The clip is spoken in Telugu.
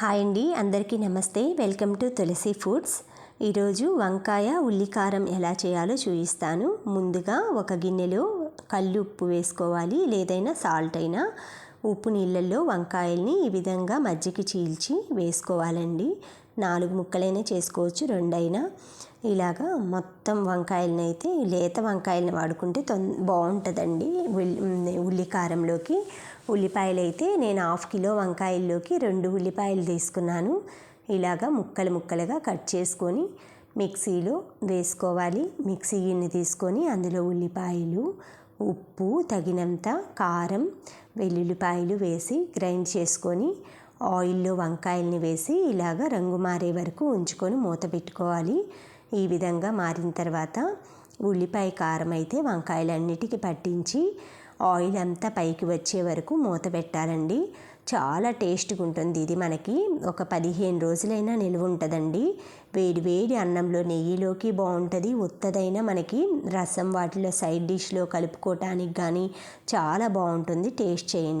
హాయ్ అండి అందరికీ నమస్తే. Welcome to Tulasi foods. ఈరోజు వంకాయ ఉల్లికారం ఎలా చేయాలో చూపిస్తాను. ముందుగా ఒక గిన్నెలో కళ్ళు ఉప్పు వేసుకోవాలి లేదైనా సాల్ట్ అయినా. ఉప్పు నీళ్ళల్లో వంకాయల్ని ఈ విధంగా మజ్జిగ చీల్చి వేసుకోవాలండి. నాలుగు ముక్కలైనా చేసుకోవచ్చు రెండైనా. ఇలాగా మొత్తం వంకాయలని అయితే లేత వంకాయలను వాడుకుంటే తొం బాగుంటుందండి. ఉల్లి ఉల్లికారంలోకి. ఉల్లిపాయలు అయితే నేను హాఫ్ కిలో వంకాయల్లోకి రెండు ఉల్లిపాయలు తీసుకున్నాను. ఇలాగా ముక్కలు ముక్కలుగా కట్ చేసుకొని మిక్సీలో వేసుకోవాలి. మిక్సీ గిన్నె తీసుకొని అందులో ఉల్లిపాయలు ఉప్పు తగినంత కారం వెల్లుల్లిపాయలు వేసి గ్రైండ్ చేసుకొని ఆయిల్లో వంకాయల్ని వేసి ఇలాగ రంగు మారే వరకు ఉంచుకొని మూత పెట్టుకోవాలి. ఈ విధంగా మారిన తర్వాత ఉల్లిపాయ కారం అయితే వంకాయలన్నిటికీ పట్టించి ఆయిల్ అంతా పైకి వచ్చే వరకు మూత పెట్టాలండి. చాలా టేస్ట్గా ఉంటుంది ఇది మనకి. ఒక పదిహేను రోజులైనా నిల్వ ఉంటుందండి. వేడి వేడి అన్నంలో నెయ్యిలోకి బాగుంటుంది. ఉత్తదైనా మనకి రసం వాటిలో సైడ్ డిష్లో కలుపుకోవటానికి కానీ చాలా బాగుంటుంది. టేస్ట్ చేయండి.